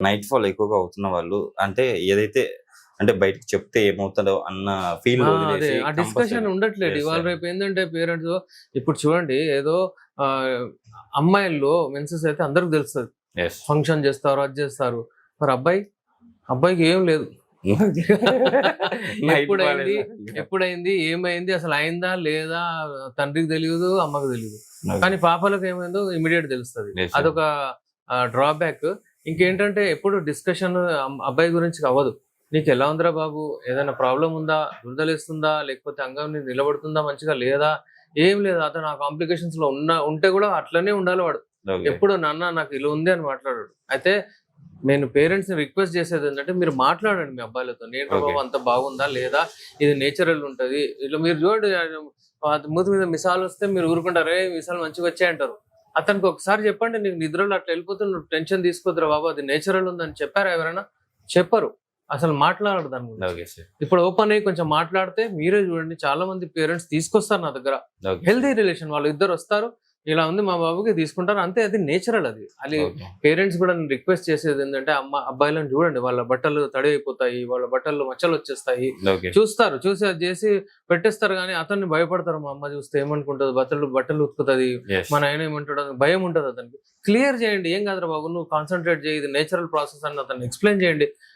Night fall ఎక్కువగా అవుతున్న వాళ్ళు అంటే ఏదైతే అంటే బయటకు చెప్తే ఏమవుతుందో అన్న ఫీల్ ఆ, డిస్కషన్ ఉండట్లేదు. ఇవాళ. రేపు ఏంటంటే పేరెంట్స్ ఇప్పుడు చూడండి ఏదో అమ్మాయిల్లో మెన్సెస్ అయితే అందరికి తెలుస్తుంది. ఫంక్షన్ చేస్తారు అది చేస్తారు. మరి అబ్బాయి అబ్బాయికి ఏం లేదు. ఎప్పుడైంది ఎప్పుడైంది ఏమైంది అసలు అయిందా లేదా తండ్రికి తెలియదు అమ్మకు తెలియదు కానీ పాపలకు ఏమైందో ఇమీడియట్ తెలుస్తుంది. అదొక డ్రాబ్యాక్ ఇంకేంటంటే ఎప్పుడు డిస్కషన్ అబ్బాయి గురించి అవ్వదు. నీకు ఎలా ఉందిరా బాబు? ఏదైనా ప్రాబ్లం ఉందా? దురదలేస్తుందా లేకపోతే అంగం నిలబడుతుందా? మంచిగా లేదా? ఏం లేదు. అతను ఆ కాంప్లికేషన్స్లో ఉన్న ఉంటే కూడా అట్లనే ఉండాలి వాడు. ఎప్పుడు నాన్న నాకు ఇలా ఉంది అని మాట్లాడాడు. అయితే నేను పేరెంట్స్ని రిక్వెస్ట్ చేసేది ఏంటంటే మీరు మాట్లాడండి మీ అబ్బాయిలతో. నేను. బాబు అంత బాగుందా? లేదా? ఇది నేచురల్ ఉంటది. ఇలా మీరు చూడండి మూతి మీద మిసాలు వస్తే మీరు ఊరుకుంటారు. మిసాలు మంచిగా వచ్చాయి అంటారు అతనికి ఒకసారి చెప్పండి నీకు నిద్రలో అట్లా వెళ్ళిపోతే నువ్వు టెన్షన్ తీసుకోద్దురా బాబు అది నేచురల్ ఉందని చెప్పారా ఎవరైనా? చెప్పరు. అసలు ఓకే సార్ ఇప్పుడు ఓపెన్ అయ్యి కొంచెం మాట్లాడితే మీరే చూడండి చాలా మంది పేరెంట్స్ తీసుకొస్తారు నా దగ్గర. హెల్దీ రిలేషన్ వాళ్ళు ఇద్దరు వస్తారు. ఇలా ఉంది మా బాబుకి తీసుకుంటారు. అంతే అది నేచురల్ అది. అది పేరెంట్స్ కూడా నేను రిక్వెస్ట్ చేసేది ఏంటంటే అమ్మ అబ్బాయిలను చూడండి. వాళ్ళ బట్టలు తడి అయిపోతాయి వాళ్ళ బట్టలు మచ్చలు వచ్చేస్తాయి. చూస్తారు చూసి అది చేసి పెట్టేస్తారు కానీ అతన్ని భయపడతారు మా అమ్మ చూస్తే ఏమనుకుంటుంది? బట్టలు బట్టలు ఉతుకుతుంది. మన ఆయన ఏమంటాడు? భయం ఉంటుంది అతనికి. క్లియర్ చేయండి. ఏం కాదురా బాబు నువ్వు కాన్సన్ట్రేట్ చేయి. ఇది నేచురల్ ప్రాసెస్ అని అతను ఎక్స్ప్లెయిన్ చేయండి.